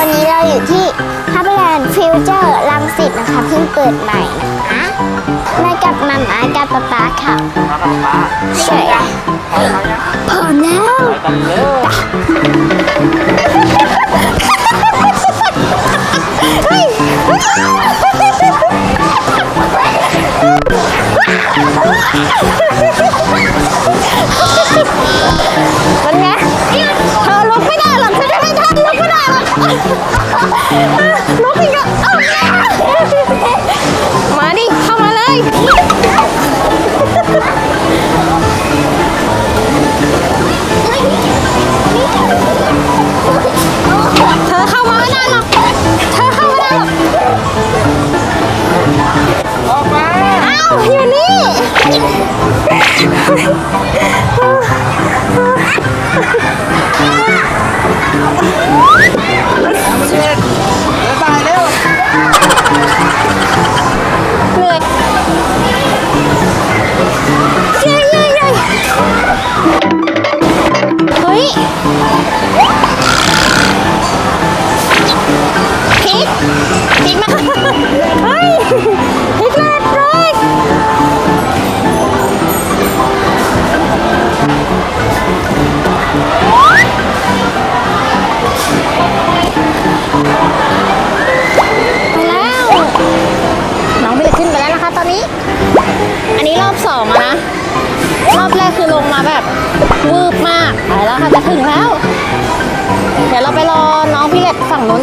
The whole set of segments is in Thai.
อนนี้เราอยู่ที่ฮับแลนด์ฟิวเจอร์ลังสิตนะคะ เพิ่งเปิดใหม่นะคะมากับมาม่ากับป๊าป๊าค่ะมากับป้าใช่พร้อมแล้วไปกันเลยมัน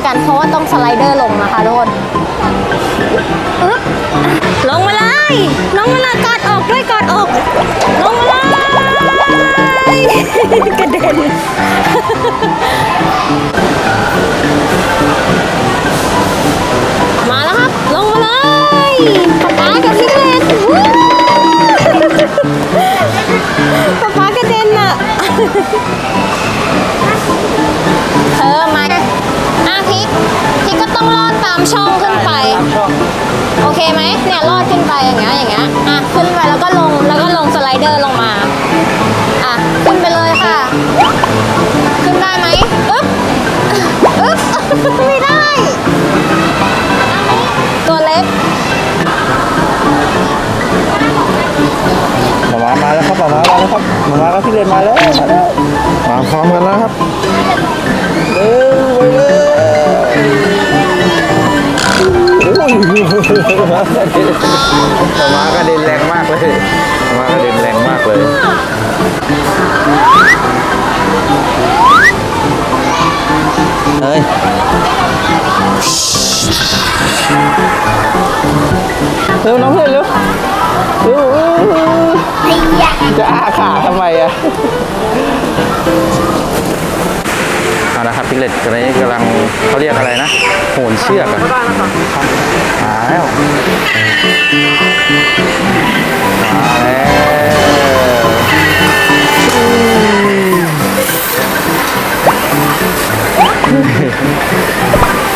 กันเพราะว่าต้องสไลเดอร์ลงนะคะทุกคนอึ๊บลงมาเลยลงมาเลยกอดออกด้วยกอดออก ลงมาเลยกระเด็นมาแล้วครับ ลงมาเลย อย่างเงี้ยอย่างเงี้ยอะขึ้นไปแล้วก็ลงแล้วก็ลงสไลเดอร์ลงมาอะขึ้นไปเลยค่ะ ขึ้นได้ไหมอึ๊บอึ๊บไม่ได้ตัวเล็กหมามาแล้วครับหมามามาแล้วครับหมามาก็พี่เรนมาแล้วมาแล้วมาพร้อมกันแล้วครับ หมาก็เด็นแรงมากเลยหมาก็เด็นแรงมากเลยเฮ้ยเร็วน้องเพื่อนเร็วเร็วเร็วเร็วจะอ้าขาทำไมอะ เอาละครับพิกเลตตอนนี้กำลังเขาเรียกอะไรนะโหนเชือกอะมาแล้วมาแล้ว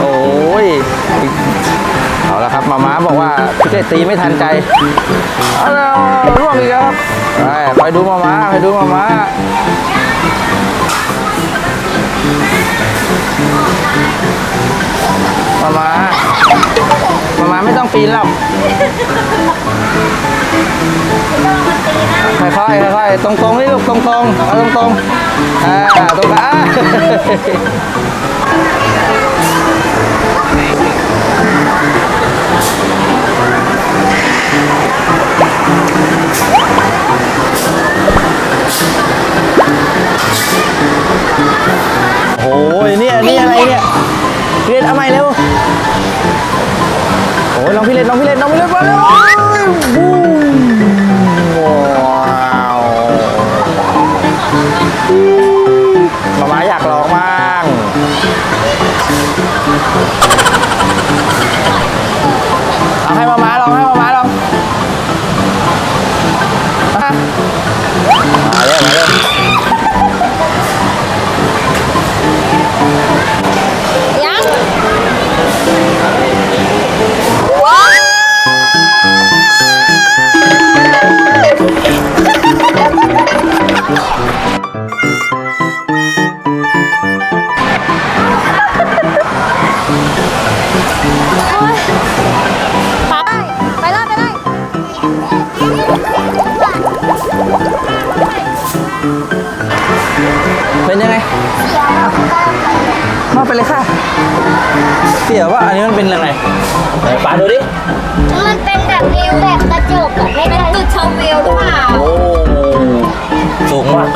โอ้ย เอาละครับมาม้าบอกว่าพี่เจตีไม่ทันใจเอาล้วร่วงอีกแล้วครับ ไปไปดูมาม้าไปดูมาม้ามาม้ามาม้าไม่ต้องปีนหรอกค่อยๆค่อยๆตรงๆนี่ลูกตรงๆเอาตรงๆอ่าตรงๆ Hehehe เป็นยังไงมอบไปเลยค่ะ เสียว่าอันนี้มันเป็นยังไงไปดูดิ มันเป็นแบบวิวแบบกระจกแบบไม่เป็จุดชมวิวิวค่ะโอ้สูงมาก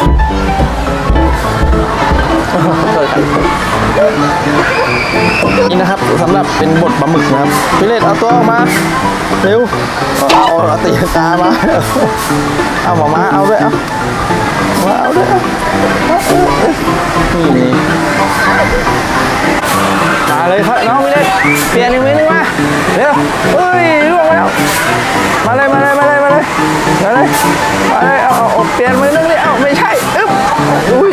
นี่นะครับสำหรับเป็นบทปลาหมึกนะครับพี่เลดเอาตัวออกมาเร็วเอาเอาตีตามาเอาหมอมาเอาด้วยเอา มาเอาด้วยเอานี่นี่มาเลยครับน้องพี่เลดเปลี่ยนอีกมือนึงมาเร็วเฮ้ยล่วงแล้วมาเลยมาเลยมาเลยมาเลยมาเลยมาเลยเอาเอาเปลี่ยนมือนึงดิเอาไม่ใช่อึ๊บอุ้ย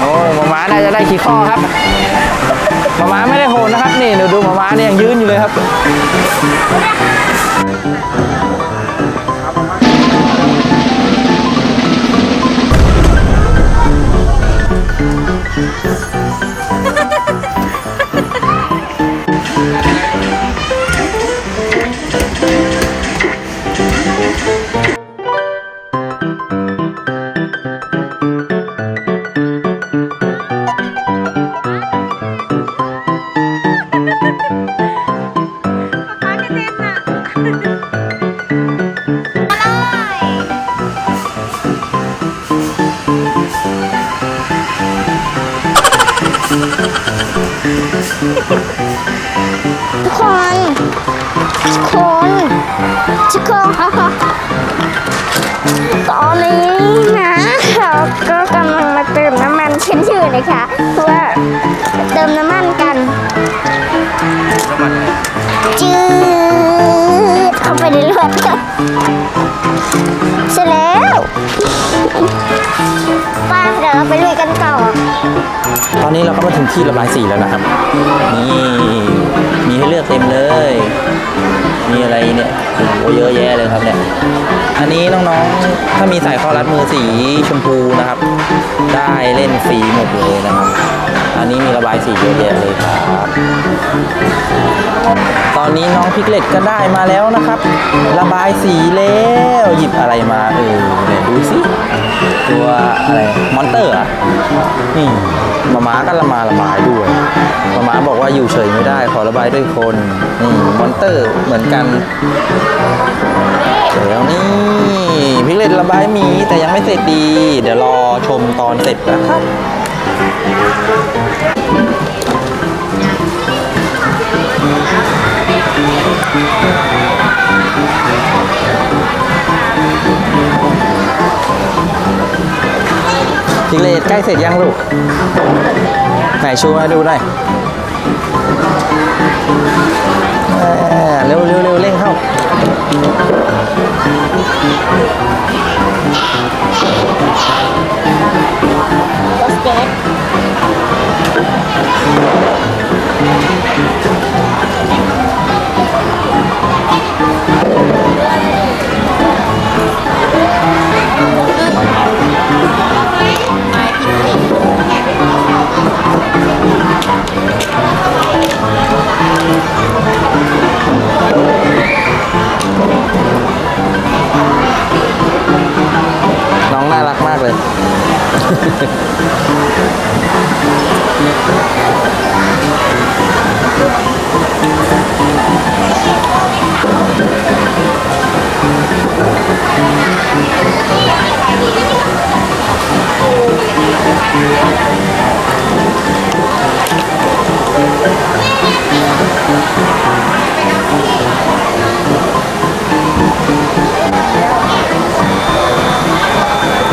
โอ้หมาม้าน่าจะได้ขี่ข้อครับหมาม้าไม่ได้โหนนะครับนี่ดูดูหมาม้าเนี่ยยังยืนอยู่เลยครับ ช่นชื่อนะคะเพื่อเติมน้ำมันกันจืดเข้าไปในเลือดเสร็จแล้วป้าเดี๋ยวเราไปลุยกันต่อตอนนี้เราก็มาถึงที่ระบายสีแล้วนะครับ นี่ มีให้เลือกเต็มเลย มีอะไรเนี่ยโอ้โหเยอะแยะเลยครับเนี่ย อันนี้น้องๆ ถ้ามีสายข้อรัดมือสีชมพูนะครับ ได้เล่นฟรีหมดเลยนะครับ อันนี้มีระบายสีเยอะแยะเลยครับ ตอนนี้น้องพิกเล็ตก็ได้มาแล้วนะครับ ระบายสีแล้วหยิบอะไรมาเออเนี่ยดูสิตัวอะไร มอนเตอร์อะนี่ มาม้าก็ละมาระบายด้วยมาม้าบอกว่าอยู่เฉยไม่ได้ ขอระบายด้วยคนนี่มอนเตอร์เหมือนกันแล้วนี่พิกเลตระบายหมีแต่ยังไม่เสร็จดี เดี๋ยวรอชมตอนเสร็จนะครับ พิกเลตใกล้เสร็จยังลูก ไหนชูมาดูหน่อย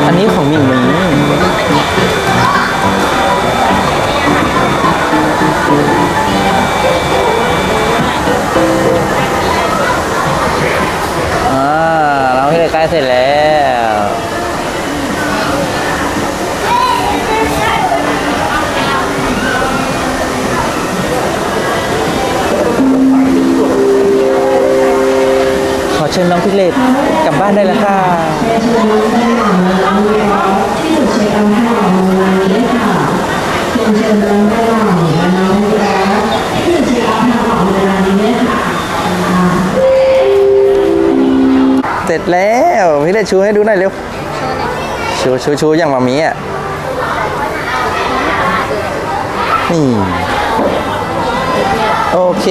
อันนี้ของหมิงหมิงอ่าเราที่ใกล้เสร็จแล้วขอเชิญน้องพิเลตกลับบ้านได้แล้วค่ะ แล้วพี่เลตชูให้ดูหน่อยเร็วชูชูชูชูอย่างมามีอะ นี่ โอเค